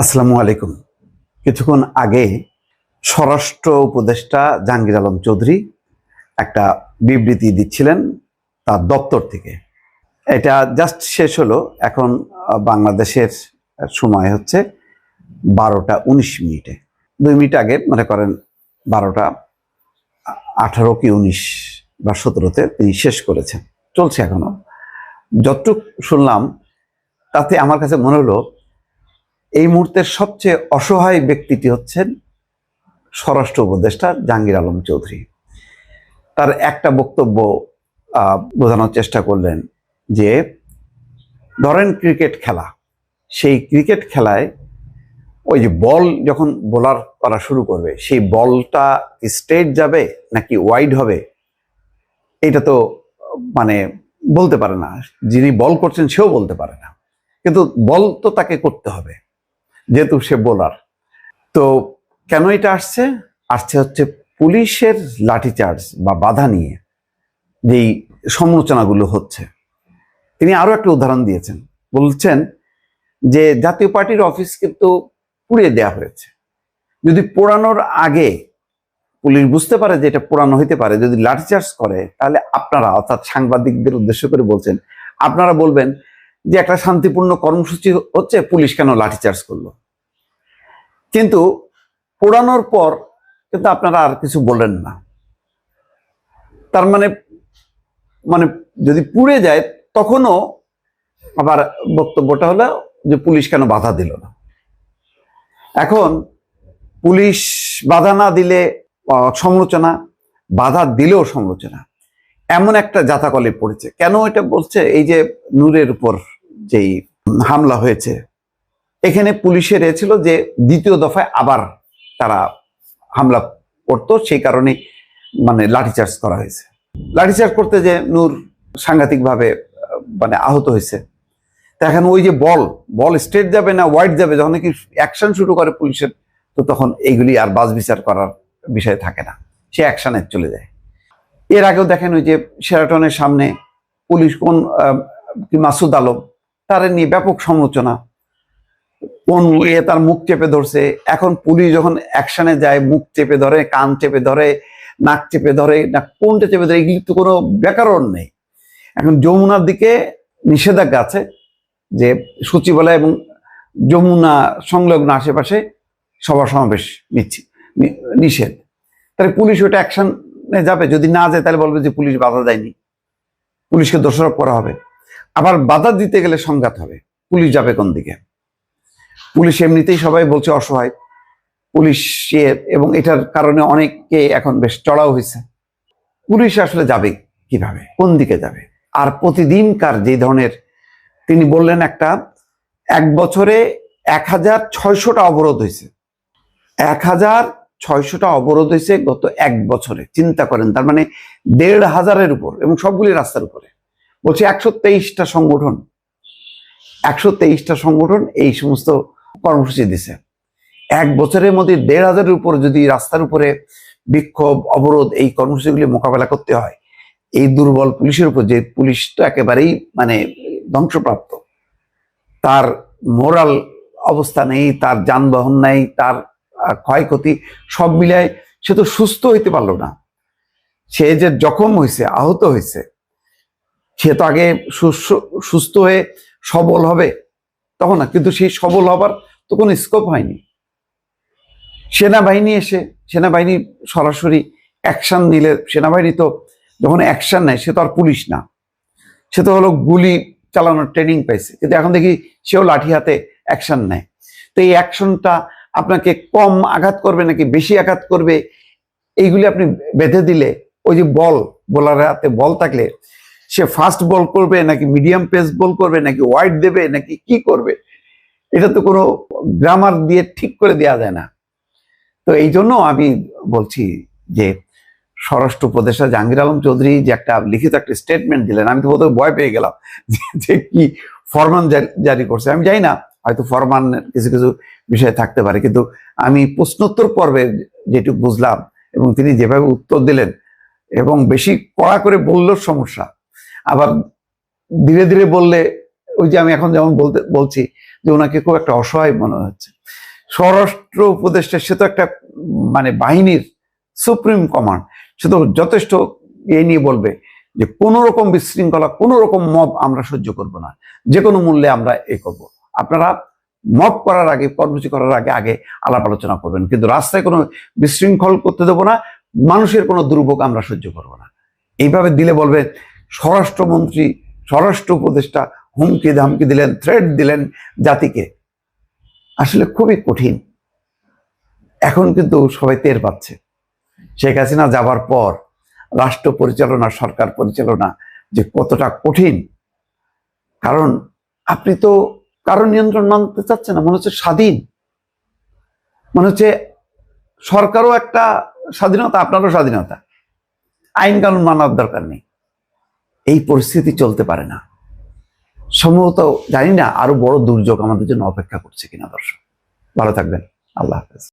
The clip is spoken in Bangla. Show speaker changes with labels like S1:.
S1: আসসালামু আলাইকুম। কিছুক্ষণ আগে স্বরাষ্ট্র উপদেষ্টা জাহাঙ্গীর আলম চৌধুরী একটা বিবৃতি দিচ্ছিলেন তার দপ্তর থেকে। এটা জাস্ট শেষ হলো, এখন বাংলাদেশের সময় হচ্ছে বারোটা উনিশ মিনিটে। দুই মিনিট আগে, মনে করেন, বারোটা আঠারো কি উনিশ বা সতেরোতে তিনি শেষ করেছেন। চলছে এখনও। যতটুক শুনলাম, তাতে আমার কাছে মনে হলো এই মুহূর্তের সবচেয়ে অসহায় ব্যক্তিটি হচ্ছেন স্বরাষ্ট্র উপদেষ্টা জাহাঙ্গীর আলম চৌধুরী। তার একটা বক্তব্য বোঝানোর চেষ্টা করলেন যে, ধরেন ক্রিকেট খেলা, সেই ক্রিকেট খেলায় ওই যে বল যখন বোলার করা শুরু করবে, সেই বলটা স্ট্রেট যাবে নাকি ওয়াইড হবে? এটা তো মানে বলতে পারে না। যিনি বল করছেন সেও বলতে পারে না। কিন্তু বল তো তাকে করতে হবে। যেহেতু সে বোলার। তো কেন এটা আসছে? আসছে হচ্ছে পুলিশের লাঠিচার্জ বা বাধা নিয়ে যেই সমালোচনাগুলো হচ্ছে। তিনি আরও একটা উদাহরণ দিয়েছেন। বলছেন যে জাতীয় পার্টির অফিস কিন্তু পুড়িয়ে দেওয়া হয়েছে। যদি পোড়ানোর আগে পুলিশ বুঝতে পারে যে এটা পোড়ানো হইতে পারে, যদি লাঠিচার্জ করে, তাহলে আপনারা, অর্থাৎ সাংবাদিকদের উদ্দেশ্য করে বলছেন, আপনারা বলবেন যে একটা শান্তিপূর্ণ কর্মসূচি হচ্ছে, পুলিশ কেন লাঠিচার্জ করল? কিন্তু পোড়ানোর পর কিন্তু আপনারা আর কিছু বলেন না। তার মানে মানে যদি পুড়ে যায়, তখনও আবার বক্তব্যটা হলো যে পুলিশ কেন বাধা দিল না। এখন পুলিশ বাধা না দিলে সমালোচনা, বাধা দিলেও সমালোচনা। এমন একটা জাতাকলে পড়েছে। কেন এটা বলছে? এই যে নূরের উপর যেই হামলা হয়েছে এখানে পুলিশের এ ছিল যে দ্বিতীয় দফায় আবার তারা হামলা করতো, সেই কারণে মানে লাঠিচার্জ করা হয়েছে। লাঠিচার্জ করতে যে নূর সাংঘাতিকভাবে মানে আহত হয়েছে। তা এখন ওই যে বল বল স্ট্রেট যাবে না, ওয়াইড যাবে, যখন কি অ্যাকশন শুরু করে পুলিশের, তো তখন এইগুলি আর বাস বিচার করার বিষয় থাকে না। সে অ্যাকশনে চলে যায়। এর আগেও দেখেন ওই যে শেরাটনের সামনে পুলিশ কোন মাসুদ আলম, তার নিয়ে ব্যাপক সমালোচনা কোন ইয়ে তার মুখ চেপে ধরছে? এখন পুলিশ যখন অ্যাকশনে যায়, মুখ চেপে ধরে, কান চেপে ধরে, নাক চেপে ধরে, না কোনটা চেপে ধরে, এগুলি তো কোনো ব্যাকরণ নেই। এখন যমুনার দিকে নিষেধাজ্ঞা আছে যে সচিবালয় এবং যমুনা সংলগ্ন আশেপাশে সভা সমাবেশ নিচ্ছি নিষেধ। তাহলে পুলিশ ওটা অ্যাকশনে যাবে? যদি না যায়, তাহলে বলবে যে পুলিশ বাধা দেয়নি। পুলিশকে দোষারোপ করা হবে। আবার বাধা দিতে গেলে সংঘাত হবে। পুলিশ যাবে কোন দিকে? পুলিশ এমনিতেই সবাই বলছে অসহায়। পুলিশ এবং এটার কারণে অনেককে এখন বেশ চড়াও হয়েছে। পুলিশ আসলে যাবে কীভাবে? কোন দিকে যাবে? আর প্রতিদিনকার যে ধরনের তিনি বললেন একটা, এক বছরে এক হাজার ছয়শটা অবরোধ হয়েছে। এক হাজার ছয়শটা অবরোধ হয়েছে গত এক বছরে। চিন্তা করেন, তার মানে দেড় হাজারের উপর এবং সবগুলি রাস্তার উপরে। বলছে একশো তেইশটা সংগঠন। একশো তেইশটা সংগঠন এই সমস্ত কর্মসূচি দিছে। এক বছরের মধ্যে দেড় হাজারের উপর যদি রাস্তার উপরে বিক্ষোভ, অবরোধ এই কর্মসূচিগুলি মোকাবেলা করতে হয়, এই দুর্বল পুলিশের উপর যে পুলিশ তো একেবারেই মানে ধ্বংসপ্রাপ্ত, তার মোরাল অবস্থা নেই, তার যানবাহন নেই, তার ক্ষয়ক্ষতি সব মিলায় সে তো সুস্থ হইতে পারল না। সে যে জখম হয়েছে আহত হয়েছে সে তো আগে সুস্থ- সুস্থ হয়ে সবল হবে। তখন না, কিন্তু সেই সবল হবার তো কোনো স্কোপ হয়নি। সেনাবাহিনী এসে, সেনাবাহিনী সরাসরি অ্যাকশন নিলে, সেনাবাহিনী তো যখন অ্যাকশন নেয়, সে তো আর পুলিশ না। সে তো হলো গুলি চালানোর ট্রেনিং পাইছে। কিন্তু এখন দেখি সেও লাঠি হাতে অ্যাকশন নেয়। তো এই অ্যাকশনটা আপনাকে কম আঘাত করবে নাকি বেশি আঘাত করবে, এইগুলি আপনি বেঁধে দিলে, ওই যে বল, বোলারের হাতে বল থাকলে সে ফাস্ট বল করবে, নাকি মিডিয়াম পেস বল করবে, নাকি ওয়াইড দেবে, নাকি কি করবে? এটা তো কোনো গ্রামার দিয়ে ঠিক করে দেওয়া যায় না। তো এই জন্য আমি বলছি যে, স্বরাষ্ট্র উপদেষ্টা জাহাঙ্গীর আলম চৌধুরী যে একটা লিখিত একটা স্টেটমেন্ট দিলেন, আমি তো বোধহয় ভয় পেয়ে গেলাম যে- কি ফরমান জারি- করছে। আমি জানি না, হয়তো ফরমান কিছু কিছু বিষয় থাকতে পারে, কিন্তু আমি প্রশ্নোত্তর পর্বে যেটুকু বুঝলাম, এবং তিনি যেভাবে উত্তর দিলেন, এবং বেশি কড়া করে বললেও সমস্যা। আবার ধীরে ধীরে বললে, ওই যে আমি এখন যেমন বলতে, বলছি যে ওনাকে খুব একটা অসহায় মনে হচ্ছে। স্বরাষ্ট্র উপদেষ্টা, সে তো একটা মানে বাহিনীর সুপ্রিম কমান্ড, সে তো যথেষ্ট এ নিয়ে বলবে যে কোনো রকম বিশৃঙ্খলা কোনো রকম মব আমরা সহ্য করব না, যে কোনো মূল্যে আমরা এ করব। আপনারা মব করার আগে, কর্মসূচি করার আগে আগে আলাপ আলোচনা করবেন, কিন্তু রাস্তায় কোনো বিশৃঙ্খল করতে দেবো না, মানুষের কোনো দুর্ভোগ আমরা সহ্য করব না। এইভাবে দিলে বলবেন স্বরাষ্ট্রমন্ত্রী, স্বরাষ্ট্র উপদেষ্টা হুমকি ধামকি দিলেন থ্রেড দিলেন জাতিকে। আসলে খুবই কঠিন। এখন কিন্তু সবাই টের পাচ্ছে। শেখ হাসিনা যাবার পর রাষ্ট্র পরিচালনা, সরকার পরিচালনা যে কতটা কঠিন। কারণ আপনি তো কারও নিয়ন্ত্রণ মানতে চাচ্ছেন না, মনে হচ্ছে স্বাধীন। মনে হচ্ছে সরকারও একটা স্বাধীনতা, আপনারও স্বাধীনতা। আইন কানুন মানার দরকার নেই। এই পরিস্থিতি চলতে পারে না। সম্ভবত জানি না আরও বড় দুর্যোগ আমাদের জন্য অপেক্ষা করছে কিনা দর্শক। ভালো থাকবেন। আল্লাহ হাফেজ।